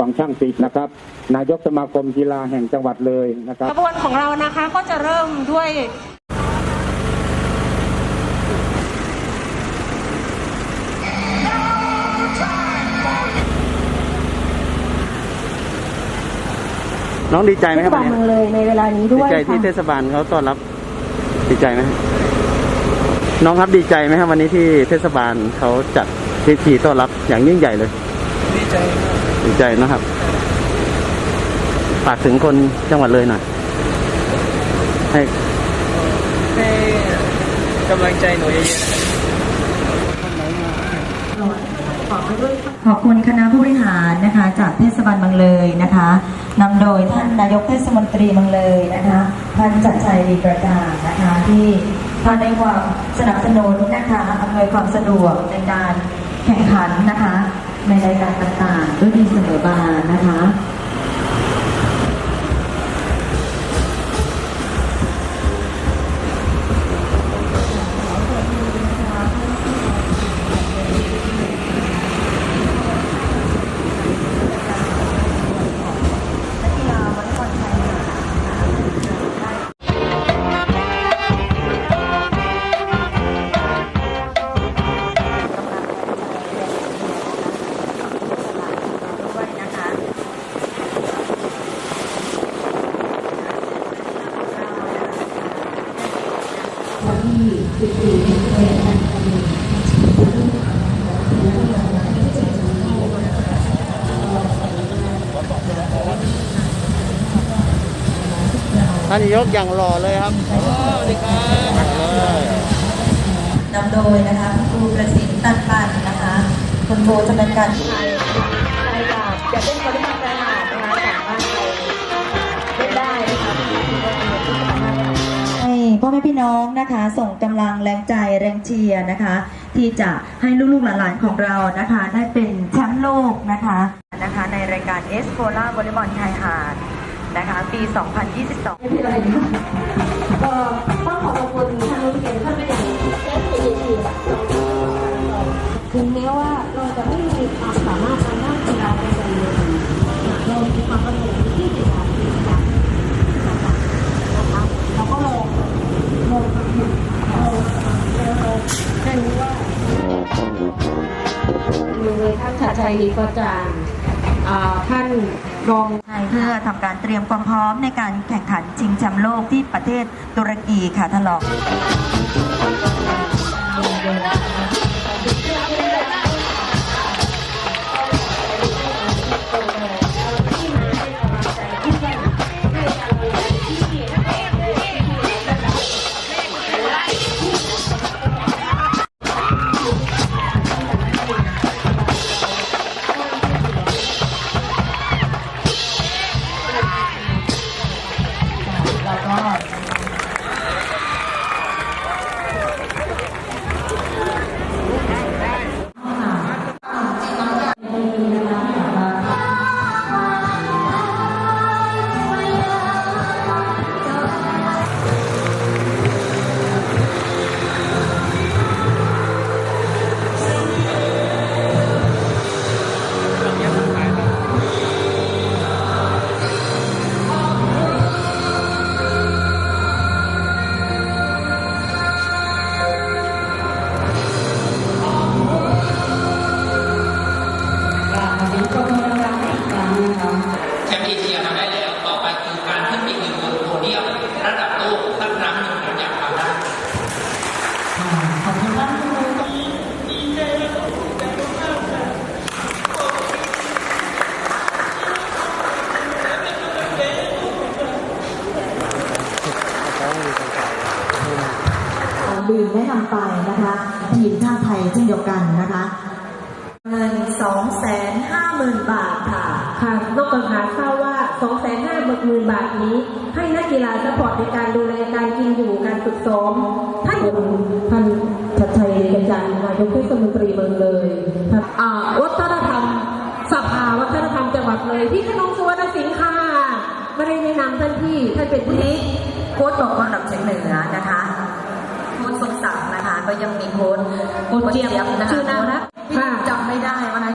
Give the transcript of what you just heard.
ของช่างศิลป์นะครับ นายกสมาคมกีฬาแห่งจังหวัดเลยนะครับขบวนของเรานะคะก็จะเริ่มด้วยน้องดีใจไหมครับบาวันเมืนี้องเลยในเวลานี้ดีด้วยใจที่เทค่ะศบาลเขาต้อนรับดีใจไหมน้องครับดีใจไหมครับวันนี้ที่เทศบาลเขาจัดพิธีต้อนรับอย่างยิ่งใหญ่เลย ดีใจ มากใจนะครับฝากถึงคนจังหวัดเลยหน่อยให้ให้กำลังใจหนูเยอะๆขอบคุณคณะผู้บริหารนะคะ จากเทศบาลเมืองเลยนะคะนำโดยท่านนายกเทศมนตรีเมืองเลยนะคะท่านจัดชัยดีประการนะคะที่ท่านในความสนับสนุนนะคะอำนวยความสะดวกในการแข่งขันนะคะ ในรายการต่างๆ ด้วยดีเสมอมานะคะ ท่านนายกอย่างรอเลยครับสวัสดีครับนำโดยนะคะคุณครูประสิทธิ์ตันปันนะคะคุณโบจะเป็นการใช่ค่ะจะเป็นปริม พี่น้องนะคะ ส่งกำลังแรงใจแรงเชียร์นะคะ ที่จะให้ลูกๆหลานๆของเรานะคะ ได้เป็นแชมป์โลกนะคะนะคะ ในรายการเอสโคล่าวอลเลย์บอลชายหาดนะคะ ปี 2022ก็ต้อง ชัยท่านชัดชัยก็จะอ่าท่านรองเพื่อทำการเตรียมความพร้อมในการแข่งขันชิงแชมป์โลกที่ประเทศตุรกีค่ะท่านรองำได้แล้วต่อไปคือการขึ้นไปยืนบนโพเดียมระดับโลกสักครั้งหนึ่งผมอยากทำได้ดื่มแนะนำไปนะคะทีมชาติไทยเช่นเดียวกันนะคะ เงิน 2 5 0 0 0 0 บาทค่ะ ค่ะนอกจากหาทราบว่า 2 5 0 0 0 0 0 บาทนี้ ให้นักกีฬาสปอร์ตในการดูแลการกินอยู่การฝึกซ้อมท่านท่านชัดชัยกระจายนายกเทศมนตรีเมืองเลยครับอ่าวัฒนธรรมสภาวัฒนธรรมจังหวัดเลยที่ขนมสุวรรณสิงห์ค่ะไม่ได้แนะนำท่านที่ท่านเป็นผู้นี้โค้ชบอกว่าระดับเฉียงเหนือนะคะโค้ชสมศักดิ์นะคะ ก็ยังมีโค้ชโค้ชเจี๊ยบนะคะชื่อน่ารักพี่จำไม่ได้วันนั้น